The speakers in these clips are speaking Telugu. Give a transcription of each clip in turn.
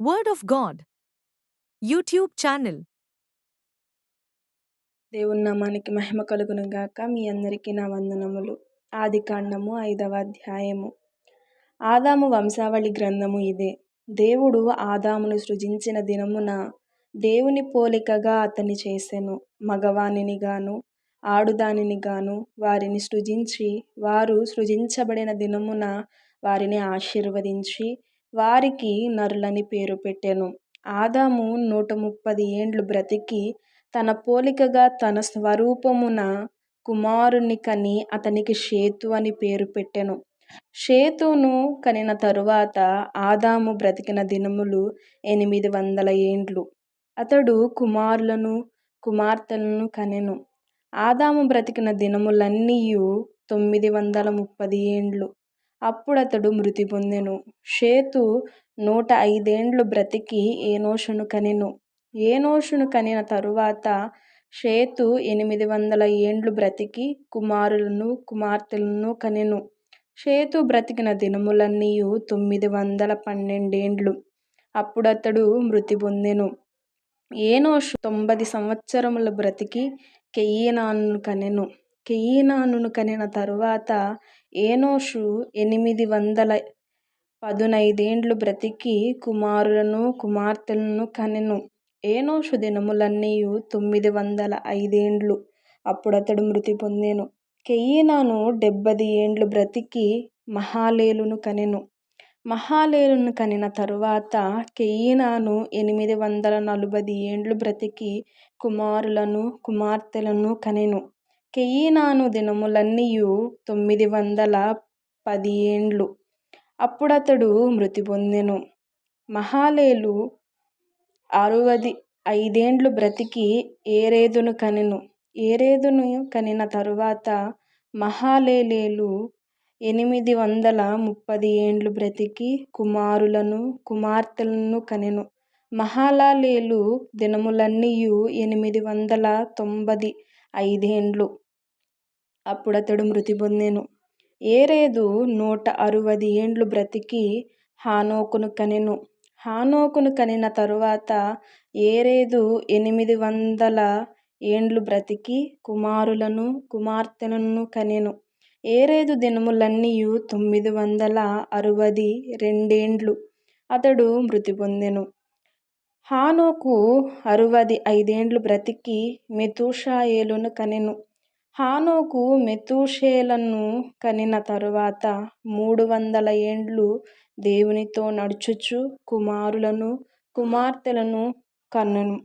Word of God YouTube channel దేవుని నామానికి మహిమ కలుగును గాక. మీ అందరికీ నా వందనములు. ఆది కాండము ఐదవ అధ్యాయము. ఆదాము వంశావళి గ్రంథము ఇదే. దేవుడు ఆదామును సృజించిన దినమున దేవుని పోలికగా అతన్ని చేసెను. మగవానిని గాను ఆడుదానిని గాను వారిని సృజించి వారు సృజించబడిన దినమున వారిని ఆశీర్వదించి వారికి నరులని పేరు పెట్టెను. ఆదాము నూట ముప్పది ఏండ్లు బ్రతికి తన పోలికగా తన స్వరూపమున కుమారుని కని అతనికి షేతు అని పేరు పెట్టెను. షేతును కనిన తరువాత ఆదాము బ్రతికిన దినములు ఎనిమిది వందల ఏండ్లు. అతడు కుమారులను కుమార్తెలను కనెను. ఆదాము బ్రతికిన దినములన్నీయు తొమ్మిది వందల ముప్పది ఏండ్లు. అప్పుడతడు మృతి పొందెను. షేతు నూట ఐదేండ్లు బ్రతికి ఏనోషును కనెను. ఏనోషును కనిన తరువాత షేతు ఎనిమిది వందల ఏండ్లు బ్రతికి కుమారులను కుమార్తెలను కనెను. షేతు బ్రతికిన దినములన్నీయు తొమ్మిది వందల పన్నెండేండ్లు. అప్పుడతడు మృతి పొందెను. ఏనోషు తొంభై సంవత్సరముల బ్రతికి కెయ్యినాను కనెను. కెయ్యినానును కనిన తరువాత ఏనోషు ఎనిమిది వందల పదునైదేండ్లు బ్రతికి కుమారులను కుమార్తెలను కనెను. ఏనోషు దినములన్నీయు తొమ్మిది వందల ఐదేండ్లు. అప్పుడతడు మృతి పొందెను. కెయ్యినాను డెబ్బది ఏండ్లు బ్రతికి మహాలేలును కనెను. మహాలేలును కనిన తరువాత కెయ్యినాను ఎనిమిది వందల నలభై ఏండ్లు బ్రతికి కుమారులను కుమార్తెలను కనెను. కెయ్యినాను దినములన్నీయు తొమ్మిది వందల పది అప్పుడతడు మృతి పొందెను. మహాలేలు అరవది ఐదేండ్లు బ్రతికి ఏరేదును కనెను. ఏరేదును కనిన తరువాత మహాలేలేలు ఎనిమిది వందల ముప్పది ఏండ్లు బ్రతికి కుమారులను కుమార్తెలను కనెను. మహాలలేలు దినములన్నీయు ఎనిమిది వందల తొంభై ఐదేండ్లు. అప్పుడతడు మృతి పొందెను. ఏరేదు నూట అరవది ఏండ్లు బ్రతికి హానోకును కనెను. హానోకును కనిన తరువాత ఏరేదు ఎనిమిది వందల ఏండ్లు బ్రతికి కుమారులను కుమార్తెలను కనెను. ఏరేదు దినములన్నీయు తొమ్మిది వందల అరవది రెండేండ్లు. అతడు మృతి పొందెను. హానోకు అరవది ఐదేండ్లు బ్రతికి మెతూషాయేలును కనెను. హానోకు మెతూషేలను కనిన తరువాత మూడు వందల ఏండ్లు దేవునితో నడుచుచు కుమారులను కుమార్తెలను కనెను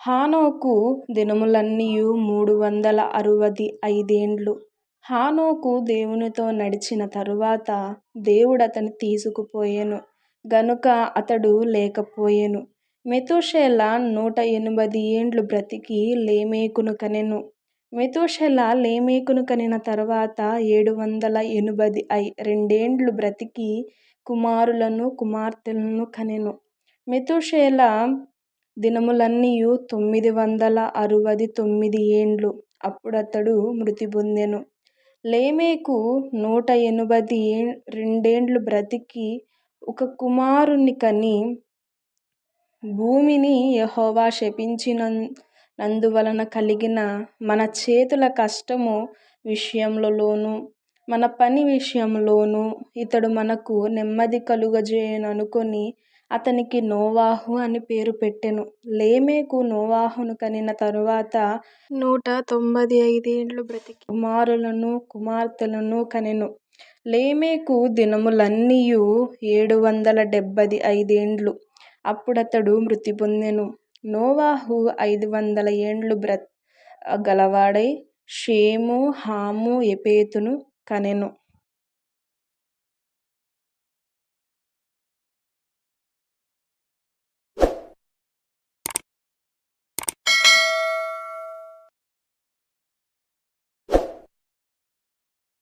హానోకు దినములన్నీయు మూడు వందల అరవది ఐదేండ్లు. హానోకు దేవునితో నడిచిన తరువాత దేవుడతని తీసుకుపోయెను. గనుక అతడు లేకపోయెను. మెతుషేల నూట ఎనిమిది ఏండ్లు బ్రతికి లేమేకును కనెను. మెతూషెల లేమేకును కనిన తరువాత ఏడు వందల ఎనభై ఐ రెండేండ్లు బ్రతికి కుమారులను కుమార్తెలను కనెను. మెతూషేల దినములన్నీయు తొమ్మిది వందల అరవది తొమ్మిది ఏండ్లు. అప్పుడతడు మృతి పొందెను లేమేకు నూట ఎనభై రెండేండ్లు బ్రతికి ఒక కుమారుని కని భూమిని యెహోవా శపించిన అందువలన కలిగిన మన చేతుల కష్టము విషయంలోనూ మన పని విషయంలోను ఇతడు మనకు నెమ్మది కలుగజేయుననుకొని అతనికి నోవాహు అని పేరు పెట్టెను. లేమేకు నోవాహును కనిన తరువాత నూట తొంభై ఐదేండ్లు బ్రతికి కుమారులను కుమార్తెలను కనెను. లేమేకు దినములన్నీయు ఏడు వందల డెబ్బది ఐదేండ్లు. అప్పుడతడు మృతి పొందెను. నోవాహు ఐదు వందల ఏండ్లు బ్ర గలవాడై షేము హాము ఎపేతును కనెను.